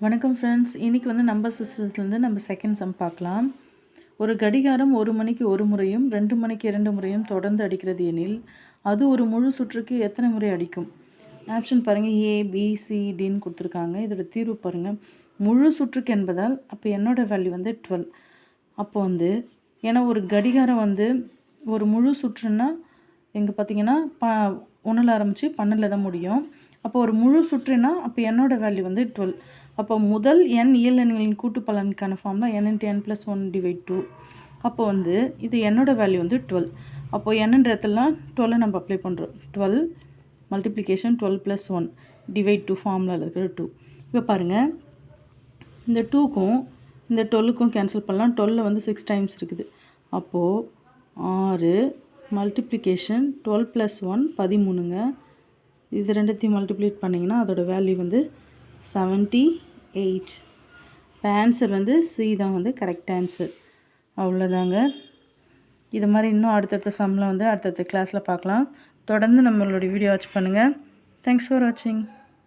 வணக்கம் ஃப்ரெண்ட்ஸ் இன்றைக்கி வந்து நம்பர் சிஸ்டத்துலேருந்து நம்ம செகண்ட் சம் பார்க்கலாம். ஒரு கடிகாரம் ஒரு மணிக்கு ஒரு முறையும் ரெண்டு மணிக்கு இரண்டு முறையும் தொடர்ந்து அடிக்கிறது எனில் அது ஒரு முழு சுற்றுக்கு எத்தனை முறை அடிக்கும்? ஆப்ஷன் பாருங்கள் ஏ பிசிடின்னு கொடுத்துருக்காங்க. இதோட தீர்வு பாருங்கள் முழு சுற்றுக்கு என்பதால் அப்போ என்னோடய வேல்யூ வந்து டுவெல் அப்போ வந்து ஏன்னா ஒரு கடிகாரம் வந்து ஒரு முழு சுற்றுன்னா எங்கே பார்த்தீங்கன்னா ப ஒன்றில் ஆரம்பித்து பன்னெண்டில் தான் முடியும். அப்போ ஒரு முழு சுற்றுனா அப்போ என்னோட வேல்யூ வந்து டுவெல் அப்போ முதல் என் இயல் எண்களின் கூட்டு பலனுக்கான ஃபார்ம் தான் n into n plus one divide two அப்போ வந்து இது என்னோட வேல்யூ வந்து டுவெல் அப்போ என்னன்ற இடத்துலலாம் டுவெல்லை நம்ம அப்ளை பண்ணுறோம் twelve multiplication twelve plus one divide two ஃபார்மில் இருக்கிற டூ இப்போ பாருங்கள் இந்த டூக்கும் இந்த டுவெல்லுக்கும் கேன்சல் பண்ணலாம். டுவெல்ல வந்து சிக்ஸ் டைம்ஸ் இருக்குது. அப்போது ஆறு மல்டிப்ளிகேஷன் டுவெல் ப்ளஸ் ஒன் பதிமூணுங்க. இது ரெண்டுத்தையும் மல்டிப்ளேட் பண்ணிங்கன்னா அதோட வேல்யூ வந்து செவன்ட்டி எயிட் இப்போ ஆன்சர் வந்து சி தான் வந்து கரெக்ட் ஆன்சர் அவ்வளோதாங்க இது மாதிரி இன்னும் அடுத்தடுத்த சம்மில் வந்து அடுத்தடுத்த கிளாஸில் பார்க்கலாம். தொடர்ந்து நம்மளுடைய வீடியோ வாட்ச் பண்ணுங்கள் தேங்க்ஸ் ஃபார் வாட்சிங்